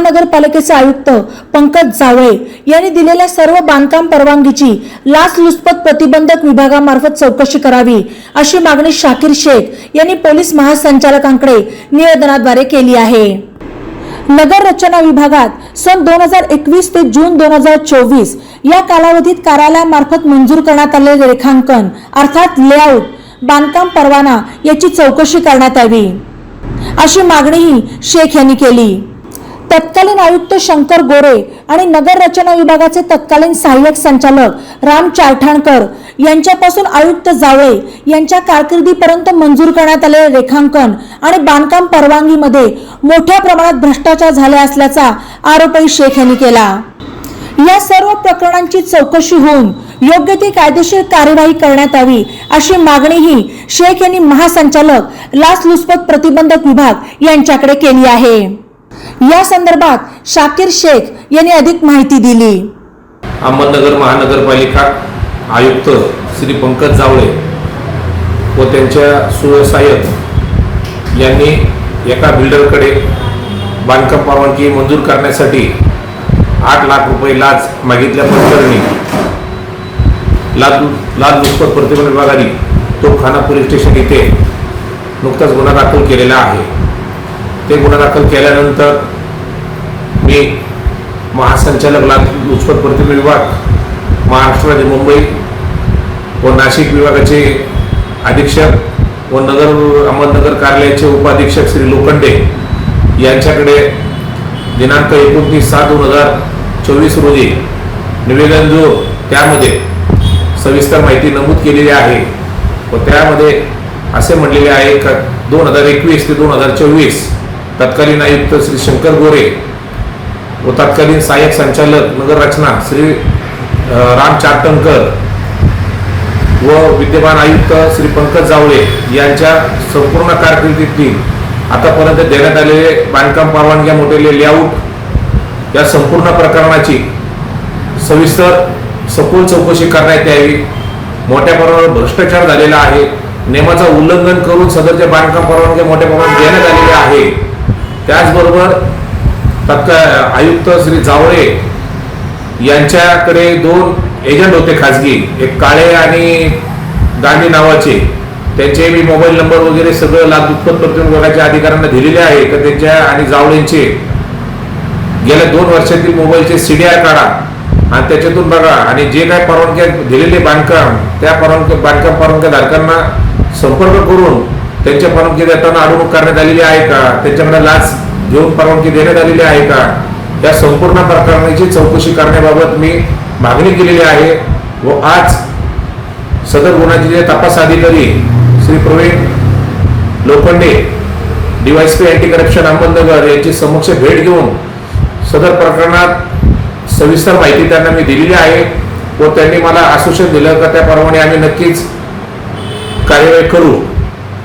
महानगरपालिकेचे आयुक्त पंकज जावळे यांनी दिलेल्या सर्व बांधकाम परवानगीची लाचलुचपत प्रतिबंधक विभागामार्फत चौकशी करावी अशी मागणी शाकीर शेख यांनी पोलीस महासंचालकांकडे निवेदनाद्वारे केली आहे. नगर रचना विभागात सन दोन हजार एकवीस ते जून दोन हजार चोवीस या कालावधीत कार्यालयामार्फत मंजूर करण्यात आलेले रेखांकन अर्थात लेआउट बांधकाम परवाना याची चौकशी करण्यात यावी अशी मागणीही शेख यांनी केली. तत्कालीन आयुक्त शंकर गोरे आणि नगर रचना विभागाचे तत्कालीन सहाय्यक संचालक राम चारठाणकर यांच्यापासून आयुक्त जावळे यांच्या कारकिर्दीपर्यंत मंजूर करण्यात आलेले रेखांकन आणि बांधकाम परवानगीमध्ये मोठ्या प्रमाणात भ्रष्टाचार झाला असल्याचा आरोपही शेख यांनी केला. या सर्व प्रकरणांची चौकशी होऊन योग्य ती कायदेशीर कार्यवाही करण्यात यावी अशी मागणीही शेख यांनी महासंचालक लाचलुचपत प्रतिबंधक विभाग यांच्याकडे केली आहे. या संदर्भात शाकीर शेख यांनी अधिक माहिती दिली. अहमदनगर महानगरपालिका आयुक्त श्री पंकज जावळे व त्यांच्या सुव्यवसायक यांनी एका बिल्डरकडे बांधकाम परवानगी मंजूर करण्यासाठी आठ लाख रुपये लाच मागितल्या प्रकरणी लाल लाचलुचपत प्रतिबंध विभागाने तोपखाना पोलीस स्टेशन इथे नुकताच गुन्हा दाखल केलेला आहे. ते गुन्हा दाखल केल्यानंतर मी महासंचालक लाचलुचपत प्रतिबंध विभाग महाराष्ट्र राज्य मुंबई व नाशिक विभागाचे अधीक्षक व नगर अहमदनगर कार्यालयाचे उपाधीक्षक श्री लोखंडे यांच्याकडे दिनांक एकोणतीस सात दोन हजार चोवीस रोजी निवेदन जो त्यामध्ये सविस्तर माहिती नमूद केलेली आहे व त्यामध्ये असे म्हणलेले आहे का दोन हजार एकवीस ते दोन हजार चोवीस तत्कालीन आयुक्त श्री शंकर गोरे व तत्कालीन सहाय्यक संचालक नगर रचना श्री राम चाटणकर व विद्यमान आयुक्त श्री पंकज जावळे यांच्या संपूर्ण कारकिर्दीतील आतापर्यंत देण्यात आलेले बांधकाम परवानग्या मोठेले लेआउट या संपूर्ण प्रकरणाची सविस्तर सखोल चौकशी करण्यात यावी. मोठ्या प्रमाणावर भ्रष्टाचार झालेला आहे. नियमाचं उल्लंघन करून सदरच्या बांधकाम परवानग्या मोठ्या प्रमाणात देण्यात आलेल्या आहे. त्याचबरोबर तत्काळ आयुक्त श्री जावळे यांच्याकडे दोन एजंट होते खाजगी एक काळे आणि गांधी नावाचे. त्यांचे मी मोबाईल नंबर वगैरे सगळं लाचलुचपत प्रतिबंध विभागाच्या अधिकाऱ्यांना दिलेले आहे. तर त्यांच्या आणि जावळेंचे. गेल्या दोन वर्षातील मोबाईलचे सी डी आर काढा आणि त्याच्यातून बघा. आणि जे काय परवानग्या दिलेले बांधकाम त्या परवानग्या बांधकाम परवानग्या धारकांना संपर्क करून त्यांच्या परवानगी देताना अडवणूक करण्यात आलेली आहे का? त्यांच्याकडे लाच घेऊन परवानगी देण्यात आलेली आहे का? या संपूर्ण प्रकरणाची चौकशी करण्याबाबत मी मागणी केलेली आहे व आज सदर गुन्ह्याचे जे तपास अधिकारी Shri Pravin Lokhande DYSP anti corruption Ahmednagar यांची समक्ष भेट घेऊन सदर प्रकरणात सविस्तर माहिती त्यांना मी दिलेली आहे व त्यांनी मला आश्वासन दिलं का त्याप्रमाणे आम्ही नक्कीच कार्यवाही करू.